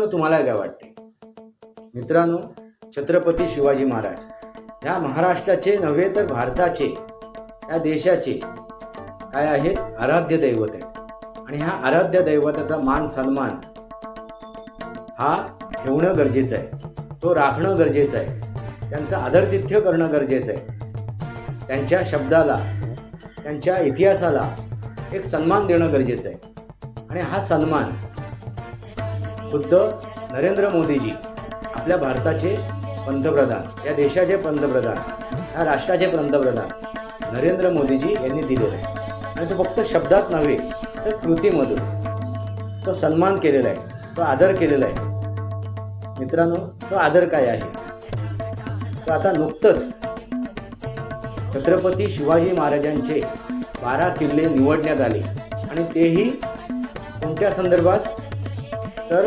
तर तुम्हाला काय वाटते? मित्रांनो छत्रपती शिवाजी महाराज ह्या महाराष्ट्राचे नव्हे तर भारताचे या देशाचे काय आहेत? आराध्य दैवत आहेत. आणि ह्या आराध्य दैवताचा मान सन्मान हा ठेवणं गरजेचं आहे. तो राखणं गरजेचं आहे. त्यांचं आदरतिथ्य करणं गरजेचं आहे. त्यांच्या शब्दाला त्यांच्या इतिहासाला एक सन्मान देणं गरजेचं आहे. आणि हा सन्मान खुद्द नरेंद्र मोदीजी आपल्या भारताचे पंतप्रधान या देशाचे पंतप्रधान या राष्ट्राचे पंतप्रधान नरेंद्र मोदीजी यांनी दिलेला आहे. आणि तो फक्त शब्दात नव्हे तर कृतीमधून तो सन्मान केलेला आहे तो आदर केलेला आहे. मित्रांनो तो आदर काय आहे? तो आता नुकतंच छत्रपती शिवाजी महाराजांचे बारा किल्ले निवडण्यात आले. आणि तेही कोणत्या संदर्भात? तर